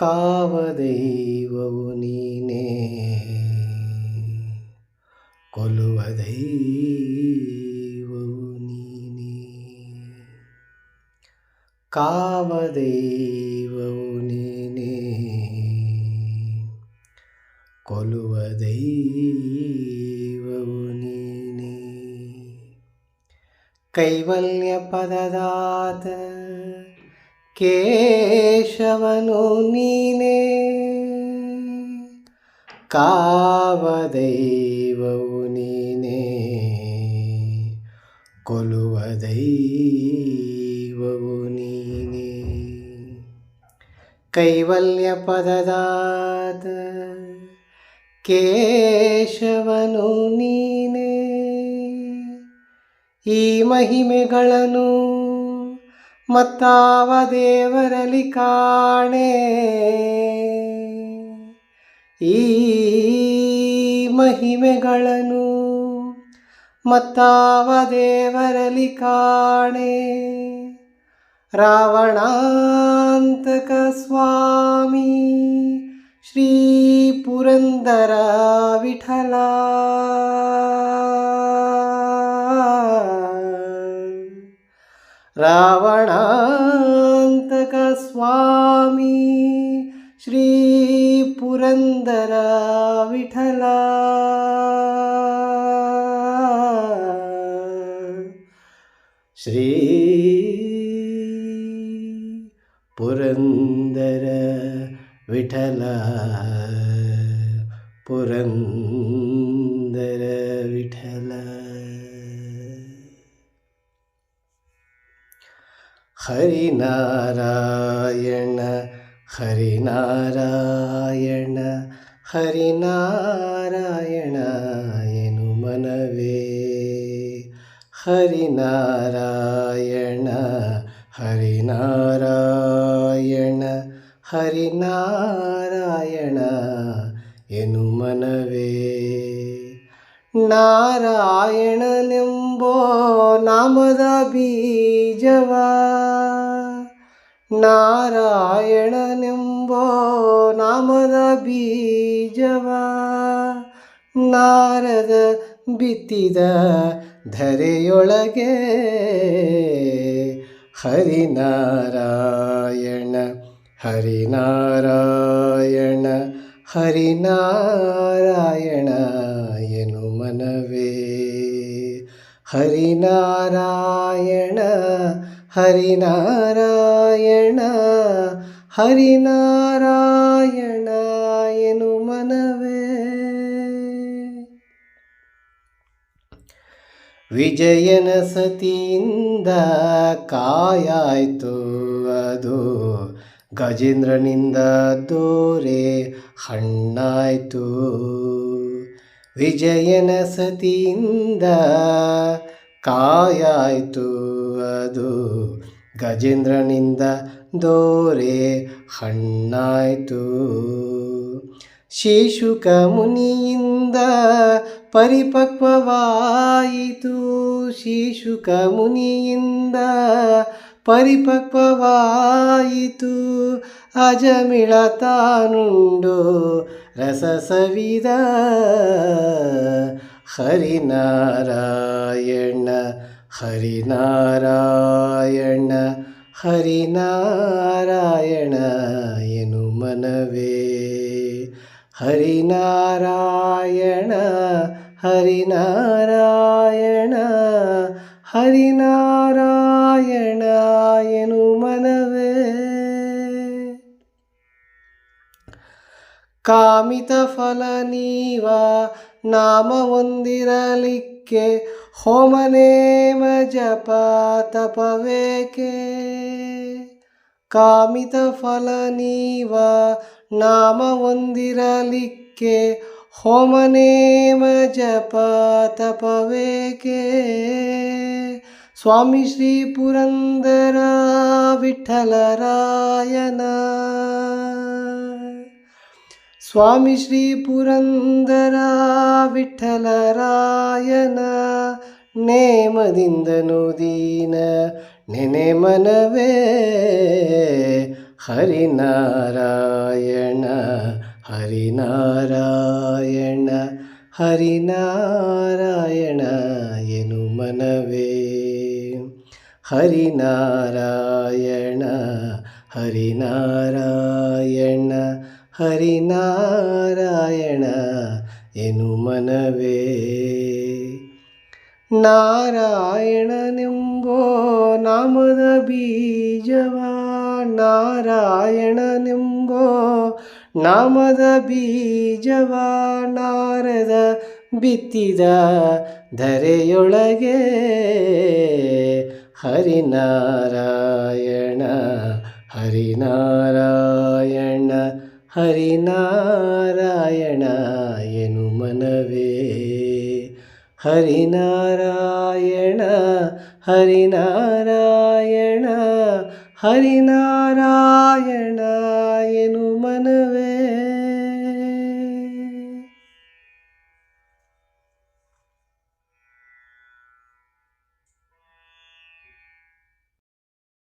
ಕಾವದೈವವು ನೀನೇ ಕೊಲ್ಲುವ ದೈವವು ನೀನೇ ಕಾವದೈವವು ನೀನೇ ಕೊಲ್ಲುವ ದೈವವು ನೀನೇ ಕೈವಲ್ಯ ಪದದಾತ ಕೇಶವನು ನೀನೇ. ಕಾವದೈವವು ನೀನೇ. ಕೊಲುವ ದೈವವು ನೀನೇ. ಕೈವಲ್ಯ ಪದದಾತ ಕೇಶವನು ನೀನೇ. ಈ ಮಹಿಮೆಗಳನ್ನು ಮತ್ತಾವ ದೇವರಲ್ಲಿ ಕಾಣೆ. ಈ ಮಹಿಮೆಗಳನ್ನು ಮತ್ತಾವ ದೇವರಲ್ಲಿ ಕಾಣೆ. ರಾವಣಾಂತಕ ಸ್ವಾಮಿ ಶ್ರೀ ಪುರಂದರ ವಿಠಲ. ರಾವಣಾಂತಕ ಸ್ವಾಮಿ ಶ್ರೀ ಪುರಂದರ ವಿಠಲ ಶ್ರೀ ಪುರಂದರ ವಿಠಲ ಹರಿನಾರಾಯಣ ಹರಿನಾರಾಯಣ ಹರಿನಾರಾಯಣ ಎನು ಮನವೇ ಹರಿನಾರಾಯಣ ಹರಿನಾರಾಯಣ ಹರಿನಾರಾಯಣ ಎನು ಮನವೇ ನಾರಾಯಣನೆಂಬೋ ನಾಮದ ಬೀಜವ. ನಾರಾಯಣನೆಂಬೋ ನಾಮದ ಬೀಜವ. ನಾರದ ಬಿತ್ತಿದ ಧರೆಯೊಳಗೆ ಹರಿನಾರಾಯಣ ಹರಿನಾರಾಯಣ ಹರಿನಾರಾಯಣ. ಹರಿನಾರಾಯಣ ಹರಿನಾರಾಯಣ ಹರಿನಾರಾಯಣ ಏನು ಮನವೇ. ವಿಜಯನ ಸತಿಯಿಂದ ಕಾಯಾಯಿತು ಅದು ಗಜೇಂದ್ರನಿಂದ ದೋರೆ ಹಣ್ಣಾಯ್ತು. ವಿಜಯನ ಸತಿಯಿಂದ ಕಾಯಾಯಿತು ಅದು. ಗಜೇಂದ್ರನಿಂದ ದೋರೆ ಹಣ್ಣಾಯಿತು. ಶಿಶುಕ ಮುನಿಯಿಂದ ಪರಿಪಕ್ವವಾಯಿತು. ಶಿಶುಕ ಮುನಿಯಿಂದ ಪರಿಪಕ್ವವಾಯಿತು. ಅಜಮಿಳತಾನುಂಡು ರಸ ಸವಿದ ಹರಿನಾರಾಯಣ ಹರಿನಾರಾಯಣ ಹರಿನಾರಾಯಣ ಏನು ಮನವೇ. ಹರಿನಾರಾಯಣ ಹರಿನಾರಾಯಣ ಹರಿನಾರಾಯಣ ಎನು ಮನವೇ. ಕಾಮಿತ ಫಲ ನೀವ ನಾಮ ಹೊಂದಿರಲಿಕ್ಕೆ ಹೋಮನೇಮ ಜಪ ತಪವೇಕೆ. ಕಾಮಿತ ಫಲ ನೀವ ನಾಮ ಹೊಂದಿರಲಿಕ್ಕೆ ಹೋಮನೇಮ ಜಪ ತಪವೇಕೆ. ಸ್ವಾಮಿ ಶ್ರೀ ಪುರಂದರ ವಿಠಲರಾಯನ ಸ್ವಾಮಿ ಶ್ರೀ ಪುರಂದರ ವಿಠಲರಾಯನ ನೇಮದಿಂದ ನುದೀನ ನೆನೆ ಮನವೇ. ಹರಿನಾರಾಯಣ ಹರಿನಾರಾಯಣ ಹರಿನಾರಾಯಣ ಎನು ಮನವೇ. ಹರಿನಾರಾಯಣ ಹರಿನಾರಾಯಣ ಹರಿನಾರಾಯಣ ಏನು ಮನವೇ. ನಾರಾಯಣನೆಂಬೋ ನಾಮದ ಬೀಜವ? ನಾರಾಯಣನೆಂಬೋ ನಾಮದ ಬೀಜವ? ನಾರದ ಬಿತ್ತಿದ ಧರೆಯೊಳಗೆ ಹರಿನಾರಾಯಣ ಹರಿನಾರಾಯಣ ಹರಿನಾರಾಯಣ ಏನು ಮನವೇ. ಹರಿನಾರಾಯಣ ಹರಿನಾರಾಯಣ ಹರಿನಾರಾಯಣ.